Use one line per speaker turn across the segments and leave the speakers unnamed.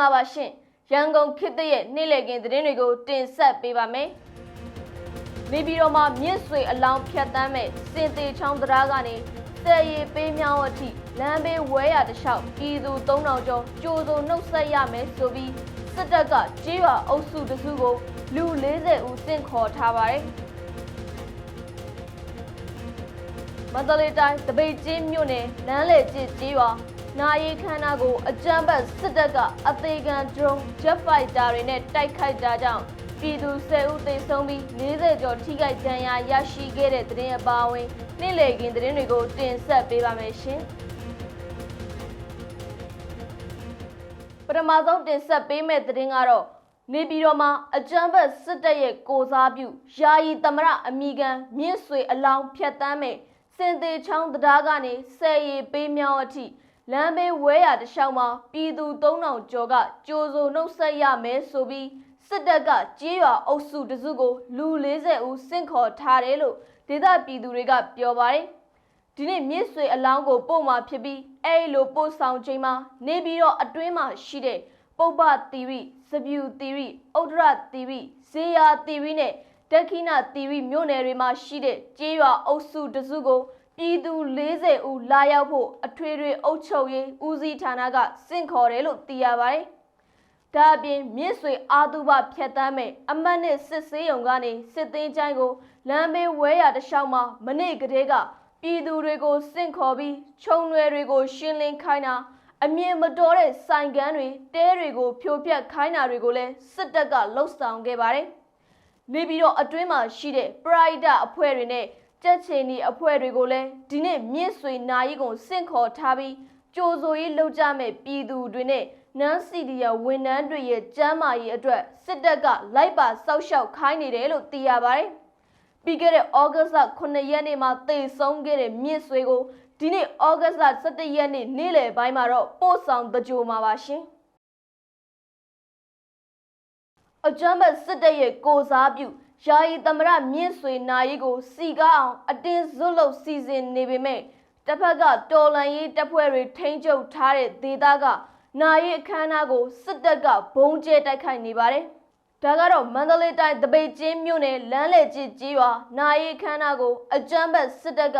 ္ဂလာပါရှင်ရန်ကုန်ခေတ်သစ်ရဲ့နေ့လည်ခင်းသတင်းတွေကိုတင်ဆက်ပေးပါမယ်နေပြည်တော်မှာမြင့်ဆွေအလောင်းဖြတ်တန်းမဲ့စင်သေးချောင်းတရားကနေတဲရီပေးမြောင်းအထိလမ်းဘေးဝဲရတလျှောက်ပြည်သူ3000ကျော်ကြိုးစုံနှုတ်ဆက်ရမယ်ဆိုပြီးစစ်တပ်ကကြေးရွာအုပ်စုတစုကိုလူ40ဦးစင့်ခေါ်ထားပါတယ်မန္တလေးတိုင်းတပိတ်ချင်းမြို့နယ်လမ်းလေကျစ်ကြေးရွာ နာရီခန္ဓာကိုအကြမ်းဖက်စစ်တပ်ကအသေးခံဒရုန်းဂျက်ဖိုက်တာတွေနဲ့တိုက်ခိုက်တာကြောင့်ပြည်သူ10ဦးသေဆုံးပြီး40ကျော်ထိခိုက်ဒဏ်ရာရရှိခဲ့တဲ့သတင်းအပါအဝင်နေ့လည်ခင်းသတင်းတွေကိုတင်ဆက်ပေးပါမယ်ရှင်ပထမဆုံးတင်ဆက်ပေးမယ့်သတင်းကတော့နေပြည်တော်မှာအကြမ်းဖက်စစ်တပ်ရဲ့ကိုစားပြုယာယီသမရအမိခံမြင့်ဆွေအလောင်းဖြတ်တမ်းမဲ့စင်သေးချောင်းတရားကနေဆယ်ရီပေးမြောင်းအထိ လမ်းဘေးဝဲရတလျှောက်မှာပြည်သူ3000ကျော်ကကြိုးစုံနှုတ်ဆက်ရမယ်ဆိုပြီးစစ်တပ်ကကြေးရွာအုပ်စုတစုကိုလူ40ဦးစင့်ခေါ်ထားတယ်လို့ဒေသပြည်သူတွေကပြောပါတယ်ဒီနေ့မြစ်ဆွေအလောင်းကိုပို့မှာဖြစ်ပြီးအဲ့လိုပို့ဆောင်ချိန်မှာနေပြီးတော့အတွင်းမှာရှိတဲ့ပုပ္ပသီရိစပြူသီရိဥဒ္ဒရသီရိဇေယာသီရိနဲ့ဒက္ခိဏသီရိမြို့နယ်တွေမှာရှိတဲ့ကြေးရွာအုပ်စုတစုကို ပြည်သူ40ဦးလာရောက်ဖို့အထွေထွေအုပ်ချုပ်ရေးဦးစီးဌာနကစင့်ခေါ်တယ်လို့သိရပါတယ်။ဒါအပြင်မြစ်ဆွေအာတုဘဖြတ်တမ်းမဲ့အမတ်နဲ့စစ်စေးရုံကနေစစ်သိမ်းချိုင်းကိုလမ်းဘေးဝဲရတလျှောက်မှာမနေ့ကတည်းကပြည်သူတွေကိုစင့်ခေါ်ပြီးခြုံရွယ်တွေကိုရှင်းလင်းခိုင်းတာအမြင်မတော်တဲ့ဆိုင်ကန်းတွေတဲတွေကိုဖြိုဖျက်ခိုင်းတာတွေကိုလည်းစစ်တပ်ကလှုပ်ဆောင်ခဲ့ပါတယ်။နေပြီးတော့အတွင်းမှာရှိတဲ့ပရိုက်တာအဖွဲ့တွေနဲ့ ကြက်ချင်ဒီအဖွဲ့တွေကိုလည်းဒီနေ့မြင့်ဆွေနာရီကိုစင့်ခေါ်ထားပြီးကြိုဆိုရေးလုပ်ကြမဲ့ပြည်သူတွေနဲ့နန်းစီဒီယာဝန်ထမ်းတွေရဲ့ကျန်းမာရေးအတွက်စစ်တပ်ကလိုက်ပါစောက်ရှောက်ခိုင်းနေတယ်လို့သိရပါတယ်။ပြီးခဲ့တဲ့ဩဂတ်စ်လ9ရက်နေ့မှာတေဆုံးခဲ့တဲ့မြင့်ဆွေကိုဒီနေ့ဩဂတ်စ်လ17ရက်နေ့နေ့လယ်ပိုင်းမှာတော့ပို့ဆောင်တကြိုမှာပါရှင်။အကြမ်းဖက်စစ်တပ်ရဲ့ကိုစားပြု ယာယီသမရမြင့်ဆွေနာရီကိုစီကားအောင်အတင်းဇွတ်လို့စီစဉ်နေပေမဲ့တစ်ဖက်ကတော်လန်ရေးတပ်ဖွဲ့တွေထိန်းချုပ်ထားတဲ့ဒေသကနာရီအခမ်းအနားကိုစစ်တပ်ကဘုံကျဲတိုက်ခိုက်နေပါတယ်။ဒါကတော့မန္တလေးတိုင်းတပိတ်ချင်းမြို့နယ်လမ်းလေကျစ်ကြီးရွာနာရီအခမ်းအနားကိုအကြမ်းဖက်စစ်တပ်က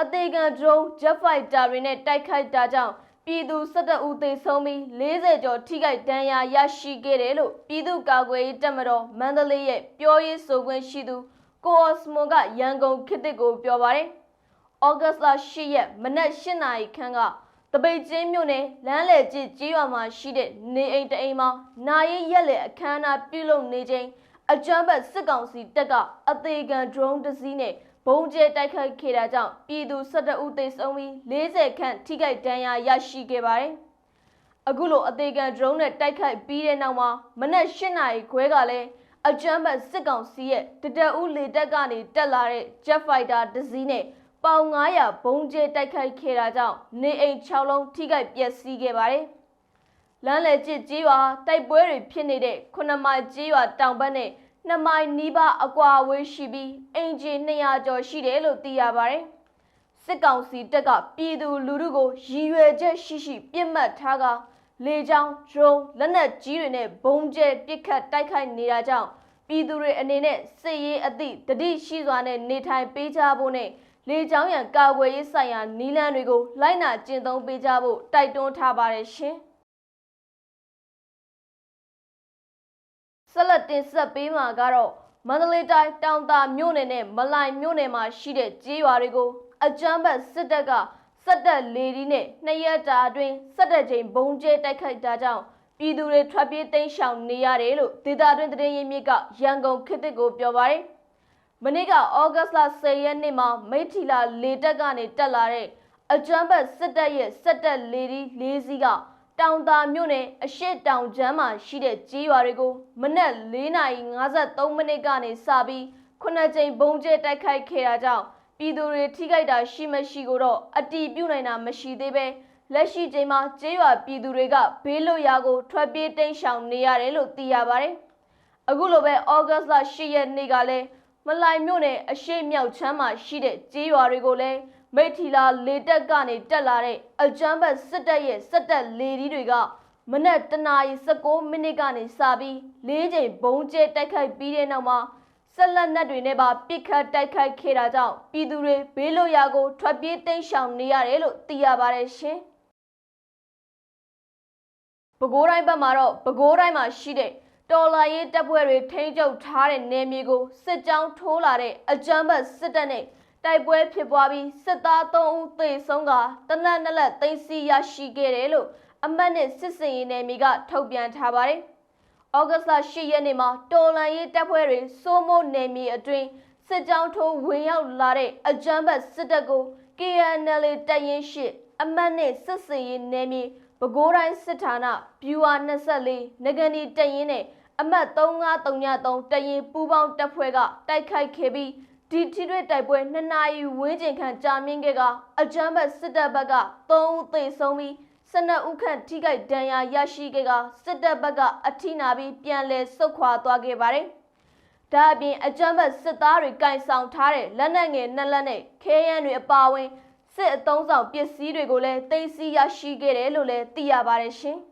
အသေးခံဒရုန်းဂျက်ဖိုက်တာတွေနဲ့တိုက်ခိုက်တာကြောင့် ပြည်သူ17ဦးသေဆုံးပြီး40ကျော်ထိခိုက်ဒဏ်ရာရရှိခဲ့တယ်လို့ပြည်သူ့ကာကွယ်ရေးတပ်မတော်မန္တလေးရဲ့ပြောရေးဆိုခွင့်ရှိသူကိုအော့စမွန်ကရန်ကုန်ခေတ်တစ်ကိုပြောပါတယ်။ဩဂတ်စ်လ10ရက်မနက်8နာရီခန့်ကတပိတ်ချင်းမြို့နယ်လမ်းလေကျစ်ကြီးရွာမှာရှိတဲ့နေအိမ်တအိမ်မှာနာရီရက်လေအခမ်းအနားပြုလုပ်နေချိန်အကြမ်းဖက်စစ်ကောင်စီတပ်ကအသေးခံဒရုန်းတစ်စီးနဲ့ ဘုံကျဲတိုက်ခိုက်ခဲ့တာကြောင့်ပြည်သူ12ဦးသေဆုံးပြီး40ခန့်ထိခိုက်ဒဏ်ရာရရှိခဲ့ပါတယ်။အခုလိုအသေးခံဒရုန်းနဲ့တိုက်ခိုက်ပြီးတဲ့နောက်မှာမနက်၈နာရီခွဲကလည်းအကြမ်းဖက်စစ်ကောင်စီရဲ့တတအူးလေတပ်ကနေတက်လာတဲ့ Jet Fighter တစ်စီးနဲ့ပေါင်900ဘုံကျဲတိုက်ခိုက်ခဲ့တာကြောင့်နေအိမ်6လုံးထိခိုက်ပျက်စီးခဲ့ပါတယ်။လမ်းလေကျစ်ကြီးရွာတိုက်ပွဲတွေဖြစ်နေတဲ့ခုနမိုင်ကြီးရွာတောင်ဘက်နဲ့ နှစ်မိုင်နီးပါးအကွာအဝေးရှိပြီးအင်ဂျီ200ကျော်ရှိတယ်လို့သိရပါတယ်။စစ်ကောင်စီတပ်ကပြည်သူလူထုကိုရည်ရွယ်ချက်ရှိရှိပြစ်မှတ်ထားကလေကြောင်းဒရုန်းလက်နက်ကြီးတွေနဲ့ဘုံကျဲပစ်ခတ်တိုက်ခိုက်နေတာကြောင့်ပြည်သူတွေအနေနဲ့စစ်ရေးအသည့်တတိရှိစွာနဲ့နေထိုင်ပေးကြဖို့နဲ့လေကြောင်းရန်ကာကွယ်ရေးဆိုင်ရာနီလန်းတွေကိုလိုက်နာကျင့်သုံးပေးကြဖို့တိုက်တွန်းထားပါတယ်ရှင်။ ဆက်လက်တင်ဆက်ပေးမှာကတော့မန္တလေးတိုင်းတောင်သာမြို့နယ်နဲ့မလိုင်မြို့နယ်မှာရှိတဲ့ကြေးရွာတွေကိုအကြမ်းဖက်စစ်တပ်ကစက်တက်လေဒီနဲ့နှစ်ရက်တာအတွင်းစက်တက်ချိန်ဘုံကျဲတိုက်ခိုက်တာကြောင့်ပြည်သူတွေထွက်ပြေးတိမ်းရှောင်နေရတယ်လို့ဒေသတွင်းသတင်းရင်းမြစ်ကရန်ကုန်ခေတ်တစ်ကိုပြောပါတယ်။မနေ့ကဩဂတ်လ10ရက်နေ့မှာမိထီလာလေတက်ကနေတက်လာတဲ့အကြမ်းဖက်စစ်တပ်ရဲ့စက်တက်လေဒီ၄စီးက တောင်သာမြို့နယ်အရှိတောင်ကျမ်းမှာရှိတဲ့ကြေးရွာတွေကိုမနက်4:53မိနစ်ကနေစပြီးခုနှစ်ကြိမ်ဘုံကျဲတိုက်ခိုက်ခဲ့တာကြောင့်ပြည်သူတွေထိခိုက်တာရှိမရှိကိုတော့အတီးပြုတ်နိုင်တာမရှိသေးပဲလက်ရှိချိန်မှာကြေးရွာပြည်သူတွေကဘေးလွတ်ရာကို ထွက်ပြေးတိမ်းရှောင်နေရတယ်လို့သိရပါတယ်။အခုလိုပဲဩဂတ်လ10ရက်နေ့ကလည်းမလိုင်မြို့နယ်အရှိမြောက်ချမ်းမှာရှိတဲ့ကြေးရွာတွေကိုလည်း မိထီလာလေတက်ကနေတက်လာတဲ့အကြမ်းဖက်စစ်တပ်ရဲ့စစ်တပ်လေဒီတွေကမနက်တနာရီ16မိနစ်ကနေစပြီး၄ချိန်ဘုံကျဲတိုက်ခိုက်ပြီးတဲ့နောက်မှာဆက်လက်နက်တွေနဲ့ပါပစ်ခတ်တိုက်ခိုက်ခဲ့တာကြောင့်ပြည်သူတွေဘေးလွတ်ရာကိုထွက်ပြေးတိမ်းရှောင်နေရတယ်လို့သိရပါတယ်ရှင်။ပဲခူးတိုင်းဘက်မှာတော့ပဲခူးတိုင်းမှာရှိတဲ့တော်လာရေးတပ်ဖွဲ့တွေထိန်းချုပ်ထားတဲ့နယ်မြေကိုစစ်ကြောင်းထိုးလာတဲ့အကြမ်းဖက်စစ်တပ်နဲ့ တိုက်ပွဲဖြစ်ပွားပြီးစစ်သား3ဦးသေဆုံးကတနက်နက်လက်သိမ်းဆီးရရှိခဲ့တယ်လို့အမတ်နဲ့စစ်စင်ရေးနယ်မြေကထုတ်ပြန်ထားပါတယ်။ဩဂတ်စ်လ10ရက်နေ့မှာတော်လန်ရေးတပ်ဖွဲ့တွေစိုးမိုးနယ်မြေအတွင်းစစ်ကြောင်းထိုးဝင်ရောက်လာတဲ့အကြမ်းဖက်စစ်တပ်ကို KNL တပ်ရင်းရှိအမတ်နဲ့စစ်စင်ရေးနယ်မြေပဲခူးတိုင်းစစ်ဌာနဗျူဟာ24ငကန်ဒီတပ်ရင်းနဲ့အမတ်3533တပ်ရင်းပူးပေါင်းတပ်ဖွဲ့ကတိုက်ခိုက်ခဲ့ပြီး ဒီထိတွေ့တိုက်ပွဲ2နာရီဝန်းကျင်ခန့်ကြာမြင့်ခဲ့ကအကြမ်းဖက်စစ်တပ်ဘက်က3ဦးသေဆုံးပြီး12ဦးခန့်ထိခိုက်ဒဏ်ရာရရှိခဲ့ကစစ်တပ်ဘက်ကအထိနာပြီးပြန်လည်ဆုတ်ခွာသွားခဲ့ပါတယ်။ဒါအပြင်အကြမ်းဖက်စစ်သားတွေကင်ဆောင်ထားတဲ့လက်နက်ငယ်နှစ်လက်နဲ့ခဲယမ်းတွေအပါအဝင်စစ်အုံဆောင်ပစ္စည်းတွေကိုလည်းသိမ်းဆည်းရရှိခဲ့တယ်လို့လည်းသိရပါတယ်ရှင်။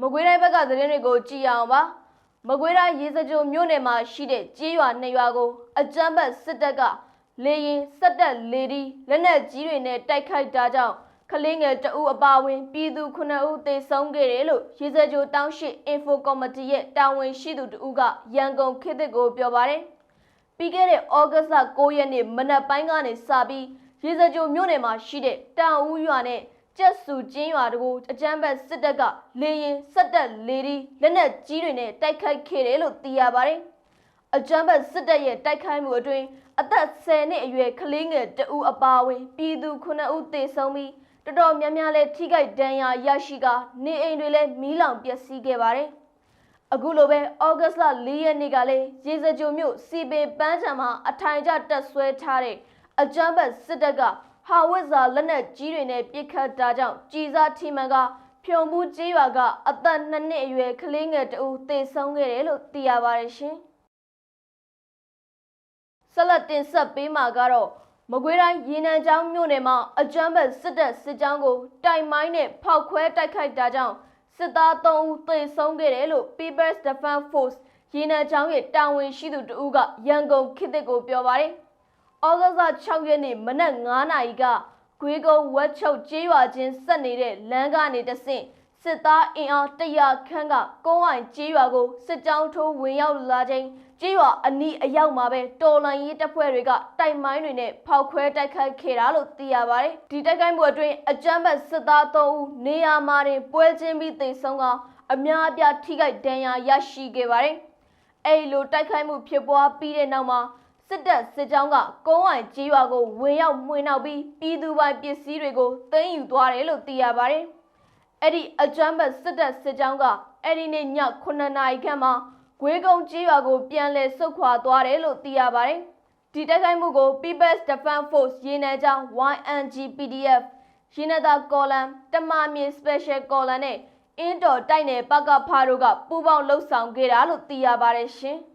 မကွေးတိုင်းဘက်ကသတင်းတွေကိုကြည့်ရအောင်ပါ။ မကွေးတိုင်းရေစကြိုမြို့နယ်မှာရှိတဲ့ကြေးရွာနှစ်ရွာကို အကြမ်းဖက်စစ်တပ်ကလေရင်စက်တက်လေဒီလက်နက်ကြီးတွေနဲ့တိုက်ခိုက်တာကြောင့်ကလေးငယ်တအုပ်အပါအဝင်ပြည်သူ9ဦးသေဆုံးခဲ့တယ်လို့ရေစကြိုတောင်းရှိ Info Committee ရဲ့တာဝန်ရှိသူတဦးကရန်ကုန်ခေတ်သစ်ကိုပြောပါတယ်။ပြီးခဲ့တဲ့ဩဂတ်လ9ရက်နေ့မနက်ပိုင်းကနေစပြီးရေစကြိုမြို့နယ်မှာရှိတဲ့တောင်ဦးရွာနဲ့ ကျက်စုကျင်းရွာတို့အကြမ်းဖက်စစ်တပ်ကလေရင်စက်တက်လေဒီလက်နက်ကြီးတွေနဲ့တိုက်ခိုက်ခဲ့တယ်လို့သိရပါတယ်။အကြမ်းဖက်စစ်တပ်ရဲ့တိုက်ခိုက်မှုအတွင်းအသက်10နှစ်အရွယ်ကလေးငယ်တဦးအပါအဝင်ပြည်သူ9ဦးသေဆုံးပြီးတော်တော်များများလည်းထိခိုက်ဒဏ်ရာရရှိကာနေအိမ်တွေလည်းမီးလောင်ပျက်စီးခဲ့ပါတယ်။အခုလိုပဲဩဂတ်လ4ရက်နေ့ကလည်းရေစကြိုမြို့စီပင်ပန်းချံမှာအထိုင်ကျတက်ဆွဲထားတဲ့အကြမ်းဖက်စစ်တပ်က ဟာဝစ်ဇာလက်နက်ကြီးတွေနဲ့ပစ်ခတ်တာကြောင့်ကြီးစားထီမှန်ကဖြုံမှုကြီးရွာကအသက်2နှစ်အရွယ်ကလေးငယ်တဦးသေဆုံးခဲ့တယ်လို့သိရပါတယ်ရှင်။ဆက်လက်တင်ဆက်ပေးမှာကတော့မကွေးတိုင်းရေနံချောင်းမြို့နယ်မှာအကြမ်းဖက်စစ်တပ်စစ်ကြောင်းကိုတိုင်မိုင်းနဲ့ဖောက်ခွဲတိုက်ခိုက်တာကြောင့်စစ်သား3ဦးသေဆုံးခဲ့တယ်လို့ People's Defense Force ရေနံချောင်းရဲ့တာဝန်ရှိသူတဦးကရန်ကုန်ခေတ်သစ်ကိုပြောပါတယ်။ ဩဂတ်လ6ရက်နေ့မနက်9:00နာရီကဂွေးကုန်းဝက်ချုပ်ကျေးရွာချင်းဆက်နေတဲ့လမ်းကနေတဆင့်စစ်သားအင်အား100ခန့်ကကုန်းဝိုင်ကျေးရွာကိုစစ်ကြောင်းထိုးဝင်ရောက်လာချိန်ကျေးရွာအနီးအရောက်မှာပဲတော်လန်ရေးတပ်ဖွဲ့တွေကတိုက်မိုင်းတွေနဲ့ဖောက်ခွဲတိုက်ခိုက်ခဲ့တာလို့သိရပါတယ်။ဒီတိုက်ခိုက်မှုအတွင်းအကြမ်းဖက်စစ်သား3ဦးနေရာမှာတင်ပွဲချင်းပြီးသေဆုံးကအများအပြားထိခိုက်ဒဏ်ရာရရှိခဲ့ပါတယ်။အဲဒီလိုတိုက်ခိုက်မှုဖြစ်ပွားပြီးတဲ့နောက်မှာ စစ်တပ်စစ်ကြောင်းကကုန်းဝိုင်ကြီးရွာကိုဝင်ရောက်မှွေနှောက်ပြီးပြည်သူပိုင်ပစ္စည်းတွေကိုသိမ်းယူသွားတယ်လို့သိရပါတယ်။အဲ့ဒီအကြမ်းဖက်စစ်တပ်စစ်ကြောင်းကအဲ့ဒီနေ့ည9နာရီခန့်မှာဂွေးကုန်းကြီးရွာကိုပြန်လည်ဆုတ်ခွာသွားတယ်လို့သိရပါတယ်။ဒီတိုက်ခိုက်မှုကို People's Defense Force ရေနံကြောင်း YNG PDF ရေနံသာကော်လန်တမမြေ Special ကော်လန်နဲ့အင်းတော်တိုက်နယ်ပကဖားတို့ကပူးပေါင်းလှုပ်ဆောင်ခဲ့တာလို့သိရပါတယ်ရှင်။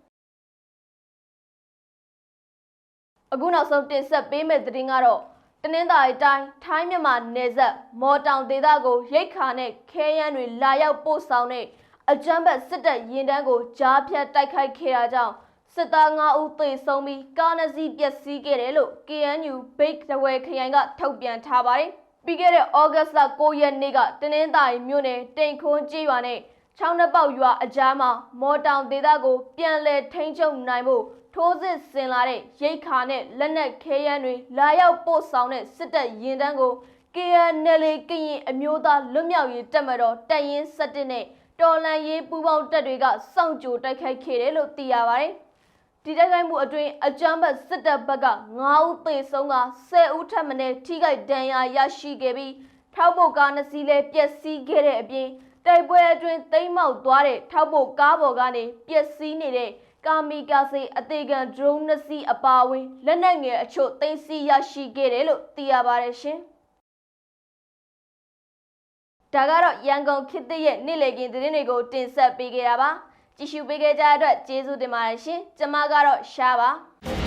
အခုနောက်ဆုံးတင်ဆက်ပေးမယ့်သတင်းကတော့တနင်္သာရီတိုင်းထိုင်းမြန်မာနယ်စပ်မော်တောင်ဒေသကိုရိတ်ခါနဲ့ခဲယမ်းတွေလာရောက်ပို့ဆောင်တဲ့အကြမ်းဖက်စစ်တပ်ရင်တန်းကိုကြားဖြတ်တိုက်ခိုက်ခဲ့တာကြောင့်စစ်သား9ဦးသေဆုံးပြီးကားနှစ်စီးပျက်စီးခဲ့တယ်လို့ KNU Big တဝဲခရိုင်ကထုတ်ပြန်ထားပါတယ်။ပြီးခဲ့တဲ့ဩဂတ်လ9ရက်နေ့ကတနင်္သာရီမြို့နယ်တိန်ခွန်းကျေးရွာနဲ့ ချောင်းနှပေါက်ရွာအကြားမှာမော်တောင်ဒေသကိုပြန်လည်ထိန်းချုပ်နိုင်ဖို့ထိုးစစ်ဆင်လာတဲ့ရိတ်ခါနဲ့လက်နက်ခဲယမ်းတွေလာရောက်ပို့ဆောင်တဲ့စစ်တပ်ရင်တန်းကို KNL ကရင်အမျိုးသားလွတ်မြောက်ရေးတပ်မတော်တပ်ရင်း7နဲ့တော်လန်ရေးပူးပေါင်းတပ်တွေကစောင့်ကြိုတိုက်ခိုက်ခဲ့တယ်လို့သိရပါတယ်။ဒီတိုက်ခိုက်မှုအတွင်းအကြမ်းဖက်စစ်တပ်ဘက်က9ဦးသေဆုံးက10ဦးထပ်မံထိခိုက်ဒဏ်ရာရရှိခဲ့ပြီးထောက်ပို့ကားနှစ်စီးလည်းပျက်စီးခဲ့တဲ့အပြင် တိုက်ပွဲအတွင်းသိမ်းမောက်သွားတဲ့ထောက်ပို့ကားပေါ်ကနေပျက်စီးနေတဲ့ကာမီကာစေအသေးခံ drone နှစ်စီးအပါအဝင်လက်နက်ငယ်အချို့သိမ်းဆည်းရရှိခဲ့တယ်လို့သိရပါတယ်ရှင်။ဒါကတော့ရန်ကုန်ခေတ်သစ်ရဲ့နေ့လည်ခင်းသတင်းတွေကိုတင်ဆက်ပေးခဲ့တာပါ။ကြည့်ရှုပေးခဲ့ကြတဲ့အတွက်ကျေးဇူးတင်ပါတယ်ရှင်။ကျွန်မကတော့ရှားပါ။